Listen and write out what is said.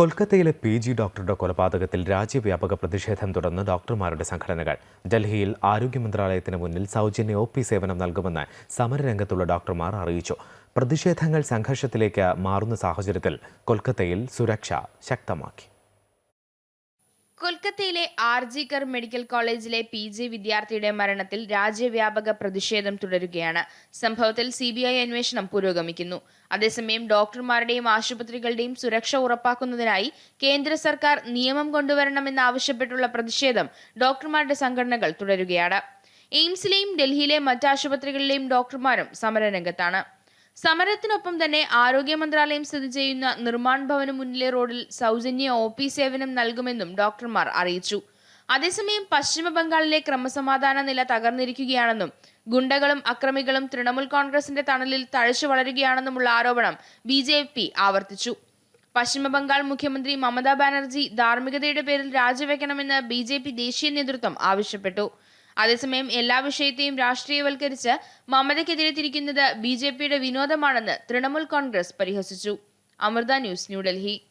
കൊൽക്കത്തയിലെ P G ഡോക്ടറുടെ കൊലപാതകത്തിൽ രാജ്യവ്യാപക പ്രതിഷേധം തുടർന്ന് ഡോക്ടർമാരുടെ സംഘടനകൾ ഡൽഹിയിൽ ആരോഗ്യ മന്ത്രാലയത്തിന് മുന്നിൽ സൗജന്യ ഒ പി സേവനം നൽകുമെന്ന് സമരരംഗത്തുള്ള ഡോക്ടർമാർ അറിയിച്ചു. പ്രതിഷേധങ്ങൾ സംഘർഷത്തിലേക്ക് മാറുന്ന സാഹചര്യത്തിൽ കൊൽക്കത്തയിൽ സുരക്ഷ ശക്തമാക്കി. കൊൽക്കത്തയിലെ ആർ ജി കർ മെഡിക്കൽ കോളേജിലെ പി ജി വിദ്യാർത്ഥിയുടെ മരണത്തിൽ രാജ്യവ്യാപക പ്രതിഷേധം തുടരുകയാണ്. സംഭവത്തിൽ സി ബി ഐ അന്വേഷണം പുരോഗമിക്കുന്നു. അതേസമയം ഡോക്ടർമാരുടെയും ആശുപത്രികളുടെയും സുരക്ഷ ഉറപ്പാക്കുന്നതിനായി കേന്ദ്ര സർക്കാർ നിയമം കൊണ്ടുവരണമെന്നാവശ്യപ്പെട്ടുള്ള പ്രതിഷേധം ഡോക്ടർമാരുടെ സംഘടനകൾ തുടരുകയാണ്. എയിംസിലെയും ഡൽഹിയിലെ മറ്റ് ആശുപത്രികളിലെയും ഡോക്ടർമാരും സമരരംഗത്താണ്. സമരത്തിനൊപ്പം തന്നെ ആരോഗ്യ മന്ത്രാലയം സ്ഥിതി ചെയ്യുന്ന നിർമ്മാൺ ഭവന് മുന്നിലെ റോഡിൽ സൗജന്യ ഒ പി സേവനം നൽകുമെന്നും ഡോക്ടർമാർ അറിയിച്ചു. അതേസമയം പശ്ചിമ ബംഗാളിലെ ക്രമസമാധാന നില തകർന്നിരിക്കുകയാണെന്നും ഗുണ്ടകളും അക്രമികളും തൃണമൂൽ കോൺഗ്രസിന്റെ തണലിൽ തഴച്ചു വളരുകയാണെന്നുമുള്ള ആരോപണം ബി ജെ പി ആവർത്തിച്ചു. പശ്ചിമ ബംഗാൾ മുഖ്യമന്ത്രി മമതാ ബാനർജി ധാർമ്മികതയുടെ പേരിൽ രാജിവെക്കണമെന്ന് ബി ജെ പി ദേശീയ നേതൃത്വം ആവശ്യപ്പെട്ടു. അതേസമയം എല്ലാ വിഷയത്തെയും രാഷ്ട്രീയവൽക്കരിച്ച് മമതയ്ക്കെതിരെ തിരിക്കുന്നത് ബി ജെ പിയുടെ വിനോദമാണെന്ന് തൃണമൂൽ കോൺഗ്രസ് പരിഹസിച്ചു. അമൃത ന്യൂസ് ന്യൂഡൽഹി.